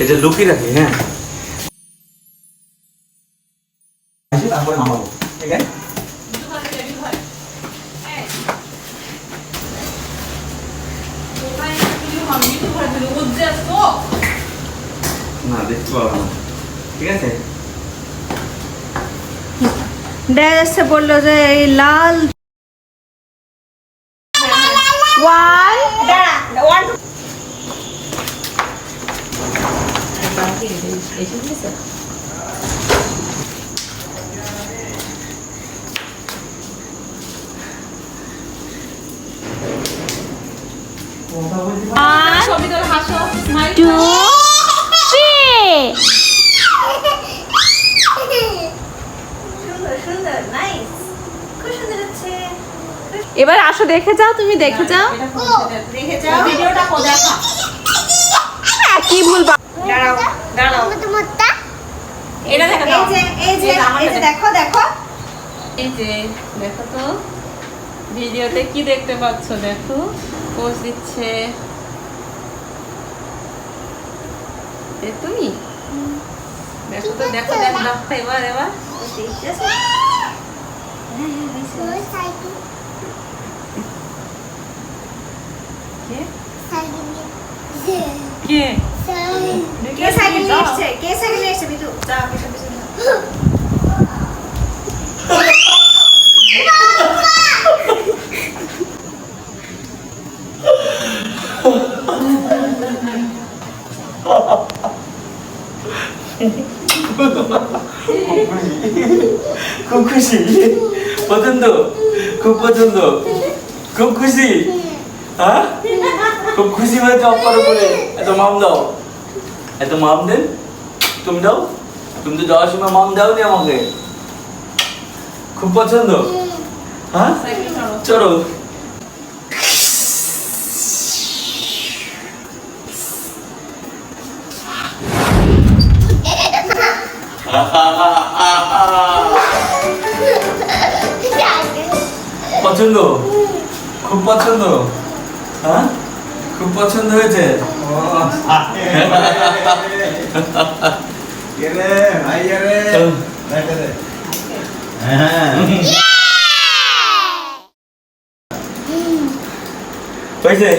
এটা লুকিয়ে রাখি হ্যাঁ। দেখতে পাবো না। ঠিক আছে? বলল যে এই লাল ওয়ান ওয়ান ছবি এবার আসো দেখে যাও তুমি দেখে যাও। দেখে যাও। ভিডিওটা কো হ্যাঁ, ভুল দাঁড়াও দাঁড়াও। এটা দেখা এই যে এই এই দেখো। দেখো এই যে দেখো তো। ভিডিওতে কি দেখতে পাচ্ছ দেখো। পোজ দিচ্ছে। এ তুমি? দেখো তো দেখো দেখো দেখো এবার এবার। কে কে কে সাইকেল নিয়ে এসছে কে সাইকেল নিয়ে এসছে বিটু যা পিছন পিছন যা। খুব খুশি পছন্দ খুব পছন্দ খুব খুশি হ্যাঁ খুব খুশি হয়েছে অপ্পার উপরে এত মাম দাও। এত মাম দেন। তুমি দাও। তুমি তো যাওয়ার সময় মাম দাওনি আমাকে। খুব পছন্দ? হ্যাঁ? চলো। পছন্দ? খুব পছন্দ? হ্যাঁ? খুব পছন্দ হয়েছে? হ্যাঁ। হয়েছে?